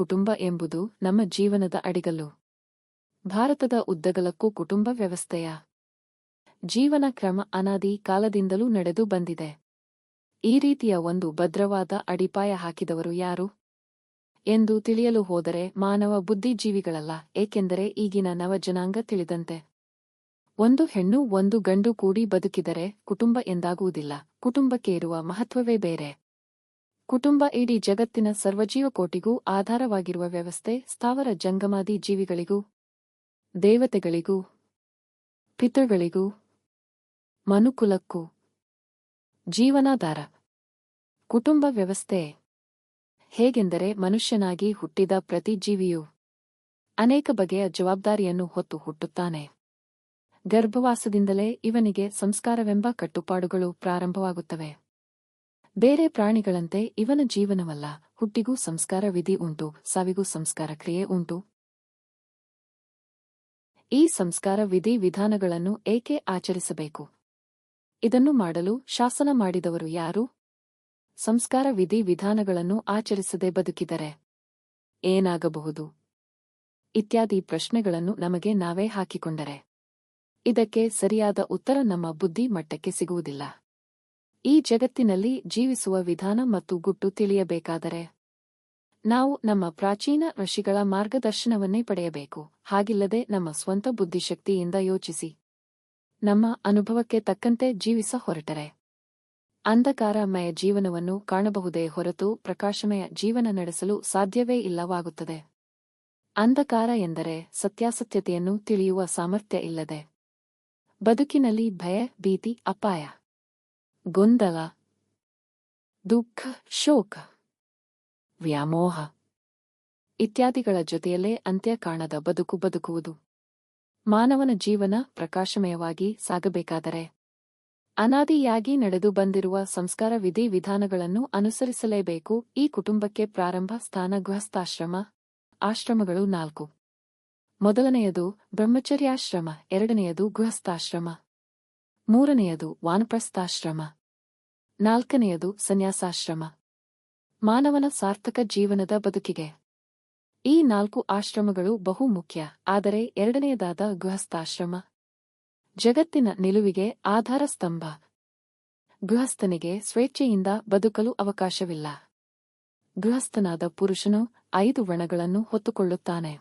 ಕುಟುಂಬ ಎಂಬುದು ನಮ್ಮ ಜೀವನದ ಅಡಿಗಲ್ಲು. ಭಾರತದ ಉದ್ದಗಲಕ್ಕೂ ಕುಟುಂಬ ವ್ಯವಸ್ಥೆಯ ಜೀವನ ಕ್ರಮ ಅನಾದಿ ಕಾಲದಿಂದಲೂ ನಡೆದು ಬಂದಿದೆ. ಈ ರೀತಿಯ ಒಂದು ಭದ್ರವಾದ ಅಡಿಪಾಯ ಹಾಕಿದವರು ಯಾರು? ಎಂದು ತಿಳಿಯಲು ಹೋದರೆ ಮಾನವ ಬುದ್ಧಿಜೀವಿಗಳಲ್ಲ, ಏಕೆಂದರೆ ಈಗಿನ ನವಜನಾಂಗ ತಿಳಿದಂತೆ. ಒಂದು ಹೆಣ್ಣು ಒಂದು ಗಂಡು ಕೂಡಿ ಬದುಕಿದರೆ ಕುಟುಂಬ ಎಂದಾಗುವುದಿಲ್ಲ ಕುಟುಂಬಕ್ಕೆ ಇರುವ ಮಹತ್ವವೇ ಬೇರೆ. ಕುಟುಂಬ ಇಡೀ ಜಗತ್ತಿನ ಸರ್ವಜೀವಕೋಟಿಗೂ ಆಧಾರವಾಗಿರುವ ವ್ಯವಸ್ಥೆ ಸ್ಥಾವರ ಜಂಗಮಾದಿ ಜೀವಿಗಳಿಗೂ, ದೇವತೆಗಳಿಗೂ, ಪಿತೃಗಳಿಗೂ, ಮನುಕುಲಕ್ಕೂ ಜೀವನಾಧಾರ. ಕುಟುಂಬ ವ್ಯವಸ್ಥೆ ಹೇಗೆಂದರೆ ಮನುಷ್ಯನಾಗಿ ಹುಟ್ಟಿದ ಪ್ರತಿ ಜೀವಿಯು ಅನೇಕ ಬಗೆಯ ಜವಾಬ್ದಾರಿಯನ್ನು ಹೊತ್ತು ಹುಟ್ಟುತ್ತಾನೆ. ಗರ್ಭವಾಸದಿಂದಲೇ ಇವನಿಗೆ ಸಂಸ್ಕಾರವೆಂಬ ಕಟ್ಟುಪಾಡುಗಳು ಪ್ರಾರಂಭವಾಗುತ್ತವೆ. ಬೇರೆ ಪ್ರಾಣಿಗಳಂತೆ ಇವನ ಜೀವನವಲ್ಲ, ಹುಟ್ಟಿಗೂ ಸಂಸ್ಕಾರ ವಿಧಿ ಉಂಟು, ಸಾವಿಗೂ ಸಂಸ್ಕಾರ ಕ್ರಿಯೆ ಉಂಟು. ಈ ಸಂಸ್ಕಾರ ವಿಧಿ ವಿಧಾನಗಳನ್ನು ಏಕೆ ಆಚರಿಸಬೇಕು? ಇದನ್ನು ಮಾಡಲು ಶಾಸನ ಮಾಡಿದವರು ಯಾರು? ಸಂಸ್ಕಾರ ವಿಧಿ ವಿಧಾನಗಳನ್ನು ಆಚರಿಸದೆ ಬದುಕಿದರೆ ಏನಾಗಬಹುದು? ಇತ್ಯಾದಿ ಪ್ರಶ್ನೆಗಳನ್ನು ನಮಗೆ ನಾವೇ ಹಾಕಿಕೊಂಡರೆ. ಇದಕ್ಕೆ ಸರಿಯಾದ ಉತ್ತರ ನಮ್ಮ ಬುದ್ಧಿ ಮಟ್ಟಕ್ಕೆ ಸಿಗುವುದಿಲ್ಲ. ಈ ಜಗತ್ತಿನಲ್ಲಿ ಜೀವಿಸುವ ವಿಧಾನ ಮತ್ತು ಗುಟ್ಟು ತಿಳಿಯಬೇಕಾದರೆ ನಾವು ನಮ್ಮ ಪ್ರಾಚೀನ ಋಷಿಗಳ ಮಾರ್ಗದರ್ಶನವನ್ನೇ ಪಡೆಯಬೇಕು. ಹಾಗಿಲ್ಲದೆ ನಮ್ಮ ಸ್ವಂತ ಬುದ್ಧಿಶಕ್ತಿಯಿಂದ ಯೋಚಿಸಿ. ನಮ್ಮ ಅನುಭವಕ್ಕೆ ತಕ್ಕಂತೆ ಜೀವಿಸ ಹೊರಟರೆ. ಅಂಧಕಾರಮಯ ಜೀವನವನ್ನು ಕಾಣಬಹುದೇ ಹೊರತು ಪ್ರಕಾಶಮಯ ಜೀವನ ನಡೆಸಲು ಸಾಧ್ಯವೇ ಇಲ್ಲವಾಗುತ್ತದೆ. ಅಂಧಕಾರ ಎಂದರೆ ಸತ್ಯಾಸತ್ಯತೆಯನ್ನು ತಿಳಿಯುವ ಸಾಮರ್ಥ್ಯ ಇಲ್ಲದೆ. ಬದುಕಿನಲ್ಲಿ ಭಯ, ಭೀತಿ, ಅಪಾಯ. ಗೊಂದಲ ದುಃಖ ಶೋಕ ವ್ಯಾಮೋಹ ಇತ್ಯಾದಿಗಳ ಜೊತೆಯಲ್ಲೇ ಅಂತ್ಯ ಕಾಣದ ಬದುಕು ಬದುಕುವುದು. ಮಾನವನ ಜೀವನ ಪ್ರಕಾಶಮಯವಾಗಿ ಸಾಗಬೇಕಾದರೆ. ಅನಾದಿಯಾಗಿ ನಡೆದು ಬಂದಿರುವ ಸಂಸ್ಕಾರ ವಿಧಿ ವಿಧಾನಗಳನ್ನು ಅನುಸರಿಸಲೇಬೇಕು. ಈ ಕುಟುಂಬಕ್ಕೆ ಪ್ರಾರಂಭ ಸ್ಥಾನ ಗೃಹಸ್ಥಾಶ್ರಮ. ಆಶ್ರಮಗಳು ನಾಲ್ಕು. ಮೊದಲನೆಯದು ಬ್ರಹ್ಮಚರ್ಯಾಶ್ರಮ. ಎರಡನೆಯದು ಗೃಹಸ್ಥಾಶ್ರಮ. ಮೂರನೆಯದು ವಾನಪ್ರಸ್ಥಾಶ್ರಮ. ನಾಲ್ಕನೆಯದು ಸನ್ಯಾಸಾಶ್ರಮ. ಮಾನವನ ಸಾರ್ಥಕ ಜೀವನದ ಬದುಕಿಗೆ. ಈ ನಾಲ್ಕು ಆಶ್ರಮಗಳು ಬಹು ಮುಖ್ಯ, ಆದರೆ ಎರಡನೆಯದಾದ ಗೃಹಸ್ಥಾಶ್ರಮ. ಜಗತ್ತಿನ ನಿಲುವಿಗೆ ಆಧಾರ ಸ್ತಂಭ. ಗೃಹಸ್ಥನಿಗೆ ಸ್ವೇಚ್ಛೆಯಿಂದ ಬದುಕಲು ಅವಕಾಶವಿಲ್ಲ. ಗೃಹಸ್ಥನಾದ ಪುರುಷನು ಐದು ವಣಗಳನ್ನು ಹೊತ್ತುಕೊಳ್ಳುತ್ತಾನೆ.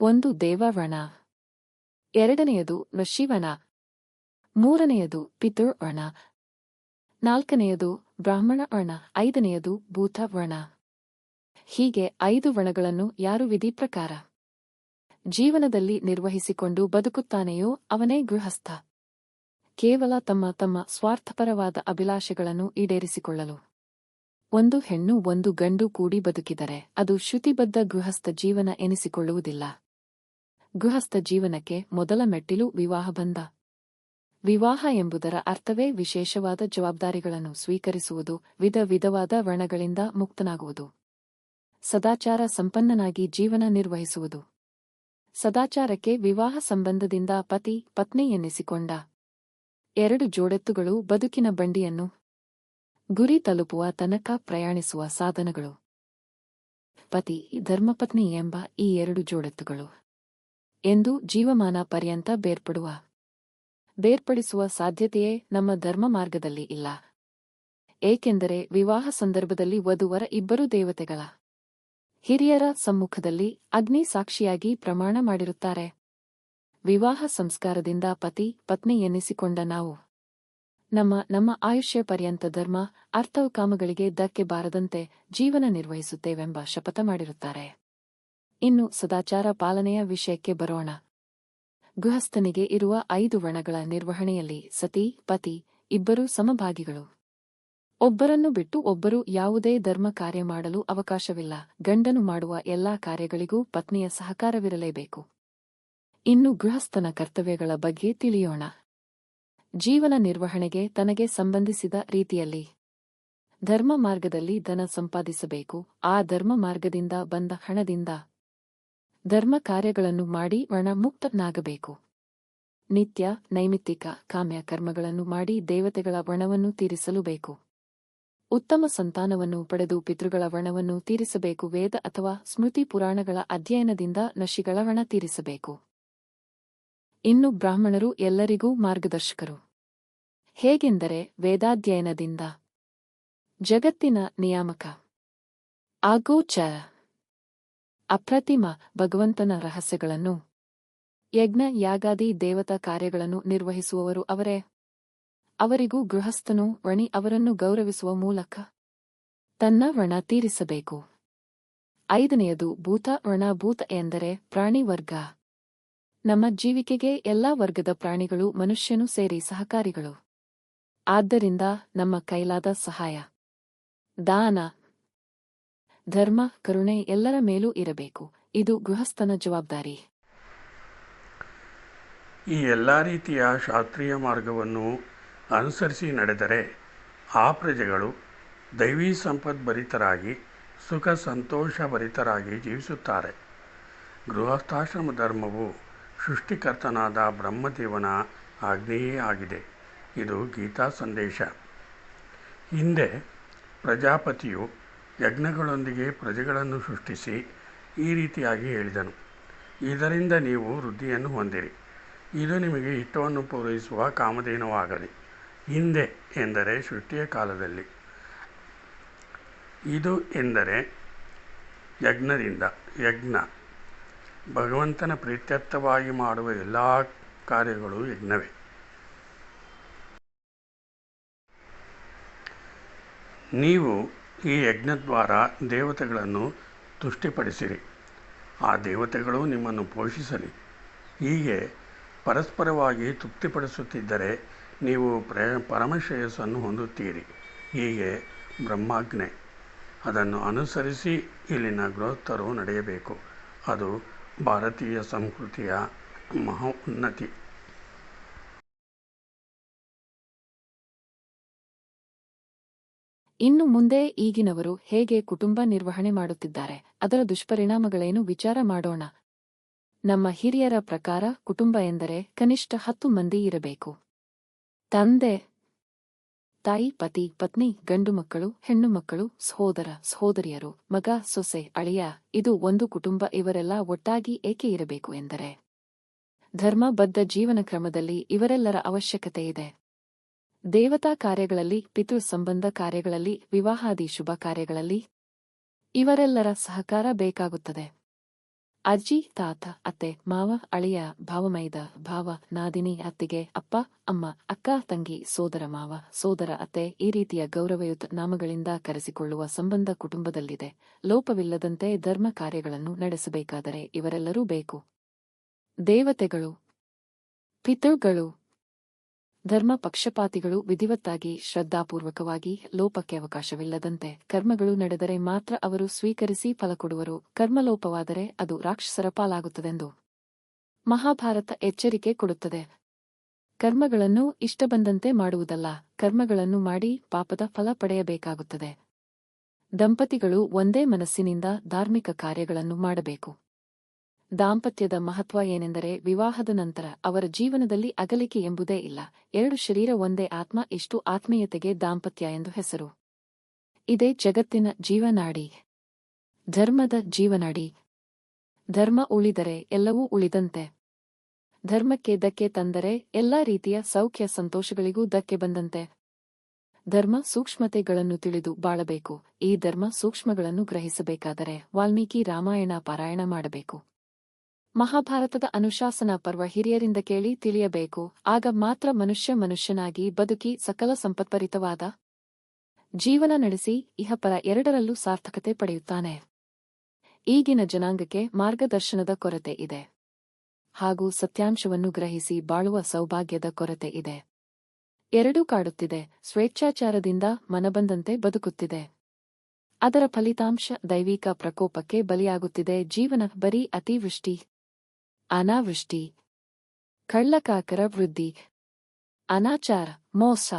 ಒಂದು ದೇವವಣ ಎರಡನೆಯದು ಋಷಿವಣ ಮೂರನೆಯದು ಪಿತೃ ವರ್ಣ. ನಾಲ್ಕನೆಯದು ಬ್ರಾಹ್ಮಣ ವರ್ಣ. ಐದನೆಯದು ಭೂತ ವರ್ಣ. ಹೀಗೆ ಐದು ವರ್ಣಗಳನ್ನು ಯಾರು ವಿಧಿ ಪ್ರಕಾರ ಜೀವನದಲ್ಲಿ ನಿರ್ವಹಿಸಿಕೊಂಡು ಬದುಕುತ್ತಾನೆಯೋ ಅವನೇ ಗೃಹಸ್ಥ. ಕೇವಲ ತಮ್ಮ ತಮ್ಮ ಸ್ವಾರ್ಥಪರವಾದ ಅಭಿಲಾಷೆಗಳನ್ನು ಈಡೇರಿಸಿಕೊಳ್ಳಲು. ಒಂದು ಹೆಣ್ಣು ಒಂದು ಗಂಡು ಕೂಡಿ ಬದುಕಿದರೆ ಅದು ಶ್ರುತಿಬದ್ಧ ಗೃಹಸ್ಥ ಜೀವನ ಎನಿಸಿಕೊಳ್ಳುವುದಿಲ್ಲ. ಗೃಹಸ್ಥ ಜೀವನಕ್ಕೆ ಮೊದಲ ಮೆಟ್ಟಿಲು ವಿವಾಹ ಬಂಧ ವಿವಾಹ ಎಂಬುದರ ಅರ್ಥವೇ ವಿಶೇಷವಾದ ಜವಾಬ್ದಾರಿಗಳನ್ನು ಸ್ವೀಕರಿಸುವುದು, ವಿಧ ವಿಧವಾದ ವರ್ಣಗಳಿಂದ ಮುಕ್ತನಾಗುವುದು. ಸದಾಚಾರ ಸಂಪನ್ನನಾಗಿ ಜೀವನ ನಿರ್ವಹಿಸುವುದು. ಸದಾಚಾರಕ್ಕೆ ವಿವಾಹ ಸಂಬಂಧದಿಂದ ಪತಿ, ಪತ್ನಿ ಎನ್ನಿಸಿಕೊಂಡ. ಎರಡು ಜೋಡೆತ್ತುಗಳು ಬದುಕಿನ ಬಂಡಿಯನ್ನು ಗುರಿ ತಲುಪುವ ತನಕ ಪ್ರಯಾಣಿಸುವ ಸಾಧನಗಳು. ಪತಿ, ಧರ್ಮಪತ್ನಿ ಎಂಬ ಈ ಎರಡು ಜೋಡೆತ್ತುಗಳು. ಎಂದು ಜೀವಮಾನ ಪರ್ಯಂತ ಬೇರ್ಪಡುವ ಬೇರ್ಪಡಿಸುವ ಸಾಧ್ಯತೆಯೇ ನಮ್ಮ ಧರ್ಮ ಮಾರ್ಗದಲ್ಲಿ ಇಲ್ಲ. ಏಕೆಂದರೆ ವಿವಾಹ ಸಂದರ್ಭದಲ್ಲಿ ವಧುವರ ಇಬ್ಬರು ದೇವತೆಗಳ ಹಿರಿಯರ ಸಮ್ಮುಖದಲ್ಲಿ ಅಗ್ನಿ ಸಾಕ್ಷಿಯಾಗಿ ಪ್ರಮಾಣ ಮಾಡಿರುತ್ತಾರೆ. ವಿವಾಹ ಸಂಸ್ಕಾರದಿಂದ ಪತಿ, ಪತ್ನಿ ಎನ್ನಿಸಿಕೊಂಡ ನಾವು. ನಮ್ಮ ನಮ್ಮ ಆಯುಷ್ಯ ಪರ್ಯಂತ ಧರ್ಮ ಅರ್ಥಕಾಮಗಳಿಗೆ ಧಕ್ಕೆ ಬಾರದಂತೆ ಜೀವನ ನಿರ್ವಹಿಸುತ್ತೇವೆಂಬ ಶಪಥ ಮಾಡಿರುತ್ತಾರೆ. ಇನ್ನು ಸದಾಚಾರ ಪಾಲನೆಯ ವಿಷಯಕ್ಕೆ ಬರೋಣ. ಗೃಹಸ್ಥನಿಗೆ ಇರುವ ಐದು ವಣಗಳ ನಿರ್ವಹಣೆಯಲ್ಲಿ ಸತಿ, ಪತಿ, ಇಬ್ಬರೂ ಸಮಭಾಗಿಗಳು. ಒಬ್ಬರನ್ನು ಬಿಟ್ಟು ಒಬ್ಬರು ಯಾವುದೇ ಧರ್ಮ ಕಾರ್ಯ ಮಾಡಲು ಅವಕಾಶವಿಲ್ಲ. ಗಂಡನು ಮಾಡುವ ಎಲ್ಲಾ ಕಾರ್ಯಗಳಿಗೂ ಪತ್ನಿಯ ಸಹಕಾರವಿರಲೇಬೇಕು. ಇನ್ನು ಗೃಹಸ್ಥನ ಕರ್ತವ್ಯಗಳ ಬಗ್ಗೆ ತಿಳಿಯೋಣ. ಜೀವನ ನಿರ್ವಹಣೆಗೆ ತನಗೆ ಸಂಬಂಧಿಸಿದ ರೀತಿಯಲ್ಲಿ. ಧರ್ಮ ಮಾರ್ಗದಲ್ಲಿ ಧನ ಸಂಪಾದಿಸಬೇಕು. ಆ ಧರ್ಮ ಮಾರ್ಗದಿಂದ ಬಂದ ಹಣದಿಂದ ಧರ್ಮ ಕಾರ್ಯಗಳನ್ನು ಮಾಡಿ ವರ್ಣಮುಕ್ತನಾಗಬೇಕು. ನಿತ್ಯ ನೈಮಿತ್ತಿಕ ಕಾಮ್ಯ ಕರ್ಮಗಳನ್ನು ಮಾಡಿ ದೇವತೆಗಳ ವರ್ಣವನ್ನು ತೀರಿಸಲು ಬೇಕು ಉತ್ತಮ ಸಂತಾನವನ್ನು ಪಡೆದು ಪಿತೃಗಳ ವರ್ಣವನ್ನು ತೀರಿಸಬೇಕು. ವೇದ ಅಥವಾ ಸ್ಮೃತಿ ಪುರಾಣಗಳ ಅಧ್ಯಯನದಿಂದ ನಶಿಗಳ ವರ್ಣ ತೀರಿಸಬೇಕು. ಇನ್ನು ಬ್ರಾಹ್ಮಣರು ಎಲ್ಲರಿಗೂ ಮಾರ್ಗದರ್ಶಕರು. ಹೇಗೆಂದರೆ ವೇದಾಧ್ಯಯನದಿಂದ. ಜಗತ್ತಿನ ನಿಯಾಮಕ. ಆಗೋಚರ. ಅಪ್ರತಿಮ ಭಗವಂತನ ರಹಸ್ಯಗಳನ್ನು. ಯಜ್ಞ, ಯಾಗಾದಿ, ದೇವತಾ ಕಾರ್ಯಗಳನ್ನು ನಿರ್ವಹಿಸುವವರು ಅವರೇ. ಅವರಿಗೂ ಗೃಹಸ್ಥನು ವಣಿ ಅವರನ್ನು ಗೌರವಿಸುವ ಮೂಲಕ ತನ್ನ ವಣ ತೀರಿಸಬೇಕು. ಐದನೆಯದು ಭೂತ ಋಣಭೂತ ಎಂದರೆ ಪ್ರಾಣಿ ವರ್ಗ. ನಮ್ಮ ಜೀವಿಕೆಗೆ ಎಲ್ಲಾ ವರ್ಗದ ಪ್ರಾಣಿಗಳು ಮನುಷ್ಯನು ಸೇರಿ ಸಹಕಾರಿಗಳು. ಆದ್ದರಿಂದ ನಮ್ಮ ಕೈಲಾದ ಸಹಾಯ. ದಾನ ಧರ್ಮ, ಕರುಣೆ ಎಲ್ಲರ ಮೇಲೂ ಇರಬೇಕು. ಇದು ಗೃಹಸ್ಥನ ಜವಾಬ್ದಾರಿ. ಈ ಎಲ್ಲ ರೀತಿಯ ಶಾಸ್ತ್ರೀಯ ಮಾರ್ಗವನ್ನು ಅನುಸರಿಸಿ ನಡೆದರೆ ಆ ಪ್ರಜೆಗಳು ದೈವೀ ಸಂಪದ್ಭರಿತರಾಗಿ ಸುಖ ಸಂತೋಷಭರಿತರಾಗಿ ಜೀವಿಸುತ್ತಾರೆ. ಗೃಹಸ್ಥಾಶ್ರಮ ಧರ್ಮವು ಸೃಷ್ಟಿಕರ್ತನಾದ ಬ್ರಹ್ಮದೇವನ ಆಜ್ಞೆಯೇ ಆಗಿದೆ. ಇದು ಗೀತಾ ಸಂದೇಶ. ಹಿಂದೆ ಪ್ರಜಾಪತಿಯು ಯಜ್ಞಗಳೊಂದಿಗೆ ಪ್ರಜೆಗಳನ್ನು ಸೃಷ್ಟಿಸಿ ಈ ರೀತಿಯಾಗಿ ಹೇಳಿದನು. ಇದರಿಂದ ನೀವು ವೃದ್ಧಿಯನ್ನು ಹೊಂದಿರಿ. ಇದು ನಿಮಗೆ ಹಿತವನ್ನು ಪೂರೈಸುವ ಕಾಮಧೇನುವಾಗಲಿ. ಹಿಂದೆ ಎಂದರೆ ಸೃಷ್ಟಿಯ ಕಾಲದಲ್ಲಿ. ಇದು ಎಂದರೆ ಯಜ್ಞದಿಂದ, ಯಜ್ಞ. ಭಗವಂತನ ಪ್ರೀತ್ಯರ್ಥವಾಗಿ ಮಾಡುವ ಎಲ್ಲ ಕಾರ್ಯಗಳು ಯಜ್ಞವೇ. ನೀವು ಈ ಯಜ್ಞದ್ವಾರ ದೇವತೆಗಳನ್ನು ತುಷ್ಟಿಪಡಿಸಿರಿ. ಆ ದೇವತೆಗಳು ನಿಮ್ಮನ್ನು ಪೋಷಿಸಲಿ. ಹೀಗೆ ಪರಸ್ಪರವಾಗಿ ತೃಪ್ತಿಪಡಿಸುತ್ತಿದ್ದರೆ ನೀವು ಪ್ರ, ಪರಮಶ್ರೇಯಸ್ಸನ್ನು ಹೊಂದುತ್ತೀರಿ. ಹೀಗೆ ಬ್ರಹ್ಮಾಜ್ಞೆ. ಅದನ್ನು ಅನುಸರಿಸಿ ಇಲ್ಲಿನ ಗೃಹಸ್ಥರು ನಡೆಯಬೇಕು. ಅದು ಭಾರತೀಯ ಸಂಸ್ಕೃತಿಯ ಮಹಾ ಇನ್ನು ಮುಂದೆ ಈಗಿನವರು ಹೇಗೆ ಕುಟುಂಬ ನಿರ್ವಹಣೆ ಮಾಡುತ್ತಿದ್ದಾರೆ, ಅದರ ದುಷ್ಪರಿಣಾಮಗಳೇನು ವಿಚಾರ ಮಾಡೋಣ. ನಮ್ಮ ಹಿರಿಯರ ಪ್ರಕಾರ ಕುಟುಂಬ ಎಂದರೆ ಕನಿಷ್ಠ ಹತ್ತು ಮಂದಿ ಇರಬೇಕು. ತಂದೆ, ತಾಯಿ, ಪತಿ, ಪತ್ನಿ, ಗಂಡು ಮಕ್ಕಳು, ಹೆಣ್ಣು ಮಕ್ಕಳು, ಸಹೋದರ, ಸಹೋದರಿಯರು, ಮಗ, ಸೊಸೆ, ಅಳಿಯ, ಇದು ಒಂದು ಕುಟುಂಬ, ಇವರೆಲ್ಲ ಒಟ್ಟಾಗಿ ಏಕೆ ಇರಬೇಕು ಎಂದರೆ ಧರ್ಮಬದ್ಧ ಜೀವನ ಕ್ರಮದಲ್ಲಿ ಇವರೆಲ್ಲರ ಅವಶ್ಯಕತೆ ಇದೆ. ದೇವತಾ ಕಾರ್ಯಗಳಲ್ಲಿ, ಪಿತೃ ಸಂಬಂಧ ಕಾರ್ಯಗಳಲ್ಲಿ, ವಿವಾಹಾದಿ ಶುಭ ಕಾರ್ಯಗಳಲ್ಲಿ ಇವರೆಲ್ಲರ ಸಹಕಾರ ಬೇಕಾಗುತ್ತದೆ. ಅಜ್ಜಿ, ತಾತ, ಅತ್ತೆ, ಮಾವ, ಅಳಿಯ, ಭಾವಮೈದ, ಭಾವ, ನಾದಿನಿ, ಅತ್ತಿಗೆ, ಅಪ್ಪ, ಅಮ್ಮ, ಅಕ್ಕ, ತಂಗಿ, ಸೋದರ ಮಾವ, ಸೋದರ ಅತ್ತೆ ಈ ರೀತಿಯ ಗೌರವಯುತ ನಾಮಗಳಿಂದ ಕರೆಸಿಕೊಳ್ಳುವ ಸಂಬಂಧ ಕುಟುಂಬದಲ್ಲಿದೆ. ಲೋಪವಿಲ್ಲದಂತೆ ಧರ್ಮ ಕಾರ್ಯಗಳನ್ನು ನಡೆಸಬೇಕಾದರೆ ಇವರೆಲ್ಲರೂ ಬೇಕು. ದೇವತೆಗಳು, ಪಿತೃಗಳು ಧರ್ಮ ಪಕ್ಷಪಾತಿಗಳು ವಿಧಿವತ್ತಾಗಿ, ಶ್ರದ್ಧಾಪೂರ್ವಕವಾಗಿ, ಲೋಪಕ್ಕೆ ಅವಕಾಶವಿಲ್ಲದಂತೆ ಕರ್ಮಗಳು ನಡೆದರೆ ಮಾತ್ರ ಅವರು ಸ್ವೀಕರಿಸಿ ಫಲ ಕೊಡುವರು. ಕರ್ಮಲೋಪವಾದರೆ ಅದು ರಾಕ್ಷಸರ ಪಾಲಾಗುತ್ತದೆಂದು ಮಹಾಭಾರತ ಎಚ್ಚರಿಕೆ ಕೊಡುತ್ತದೆ. ಕರ್ಮಗಳನ್ನು ಇಷ್ಟ ಬಂದಂತೆ ಮಾಡುವುದಲ್ಲ, ಕರ್ಮಗಳನ್ನು ಮಾಡಿ ಪಾಪದ ಫಲ ಪಡೆಯಬೇಕಾಗುತ್ತದೆ. ದಂಪತಿಗಳು ಒಂದೇ ಮನಸ್ಸಿನಿಂದ ಧಾರ್ಮಿಕ ಕಾರ್ಯಗಳನ್ನು ಮಾಡಬೇಕು. ದಾಂಪತ್ಯದ ಮಹತ್ವ ಏನೆಂದರೆ ವಿವಾಹದ ನಂತರ ಅವರ ಜೀವನದಲ್ಲಿ ಅಗಲಿಕೆ ಎಂಬುದೇ ಇಲ್ಲ. ಎರಡು ಶರೀರ ಒಂದೇ ಆತ್ಮ, ಇಷ್ಟು ಆತ್ಮೀಯತೆಗೆ ದಾಂಪತ್ಯ ಎಂದು ಹೆಸರು. ಇದೇ ಜಗತ್ತಿನ ಜೀವನಾಡಿ. ಧರ್ಮದ ಜೀವನಾಡಿ. ಧರ್ಮ ಉಳಿದರೆ ಎಲ್ಲವೂ ಉಳಿದಂತೆ. ಧರ್ಮಕ್ಕೆ ಧಕ್ಕೆ ತಂದರೆ ಎಲ್ಲಾ ರೀತಿಯ ಸೌಖ್ಯ ಸಂತೋಷಗಳಿಗೂ ಧಕ್ಕೆ ಬಂದಂತೆ. ಧರ್ಮ ಸೂಕ್ಷ್ಮತೆಗಳನ್ನು ತಿಳಿದು ಬಾಳಬೇಕು. ಈ ಧರ್ಮ ಸೂಕ್ಷ್ಮಗಳನ್ನು ಗ್ರಹಿಸಬೇಕಾದರೆ ವಾಲ್ಮೀಕಿ ರಾಮಾಯಣ ಪಾರಾಯಣ ಮಾಡಬೇಕು. ಮಹಾಭಾರತದ ಅನುಶಾಸನ ಪರ್ವ ಹಿರಿಯರಿಂದ ಕೇಳಿ ತಿಳಿಯಬೇಕು. ಆಗ ಮಾತ್ರ ಮನುಷ್ಯ ಮನುಷ್ಯನಾಗಿ ಬದುಕಿ ಸಕಲ ಸಂಪತ್ಪರಿತವಾದ ಜೀವನ ನಡೆಸಿ ಇಹಪರ ಎರಡರಲ್ಲೂ ಸಾರ್ಥಕತೆ ಪಡೆಯುತ್ತಾನೆ. ಈಗಿನ ಜನಾಂಗಕ್ಕೆ ಮಾರ್ಗದರ್ಶನದ ಕೊರತೆ ಇದೆ. ಹಾಗೂ ಸತ್ಯಾಂಶವನ್ನು ಗ್ರಹಿಸಿ ಬಾಳುವ ಸೌಭಾಗ್ಯದ ಕೊರತೆ ಇದೆ. ಎರಡೂ ಕಾಡುತ್ತಿದೆ. ಸ್ವೇಚ್ಛಾಚಾರದಿಂದ ಮನಬಂದಂತೆ ಬದುಕುತ್ತಿದೆ. ಅದರ ಫಲಿತಾಂಶ ದೈವಿಕ ಪ್ರಕೋಪಕ್ಕೆ ಬಲಿಯಾಗುತ್ತಿದೆ. ಜೀವನ ಬರೀ ಅತಿವೃಷ್ಟಿ ಅನಾವೃಷ್ಟಿ, ಕಳ್ಳಕಾಕರ ವೃದ್ಧಿ, ಅನಾಚಾರ, ಮೋಸ,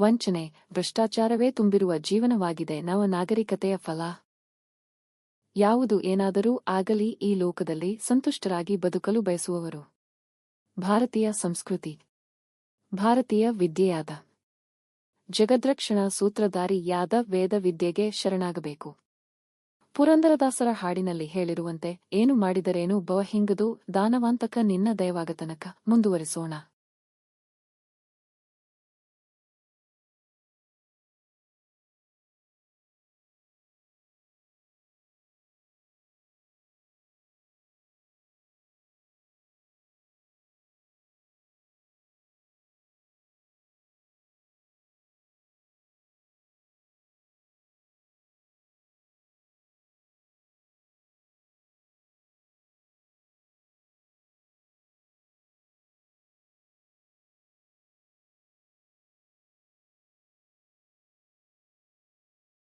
ವಂಚನೆ, ಭ್ರಷ್ಟಾಚಾರವೇ ತುಂಬಿರುವ ಜೀವನವಾಗಿದೆ ನವ ನಾಗರಿಕತೆಯ ಫಲ. ಯಾವುದು ಏನಾದರೂ ಆಗಲಿ ಈ ಲೋಕದಲ್ಲಿ ಸಂತುಷ್ಟರಾಗಿ ಬದುಕಲು ಬಯಸುವವರು. ಭಾರತೀಯ ಸಂಸ್ಕೃತಿ, ಭಾರತೀಯ ವಿದ್ಯೆಯಾದ. ಜಗದ್ರಕ್ಷಣ ಸೂತ್ರಧಾರಿಯಾದ ವೇದ ವಿದ್ಯೆಗೆ ಶರಣಾಗಬೇಕು. ಪುರಂದರದಾಸರ ಹಾಡಿನಲ್ಲಿ ಹೇಳಿರುವಂತೆ ಏನು ಮಾಡಿದರೇನು ಬವ ಹಿಂಗದು ದಾನವಾಂತಕ ನಿನ್ನ ದಯವಾಗತನಕ ಮುಂದುವರಿಸೋಣ.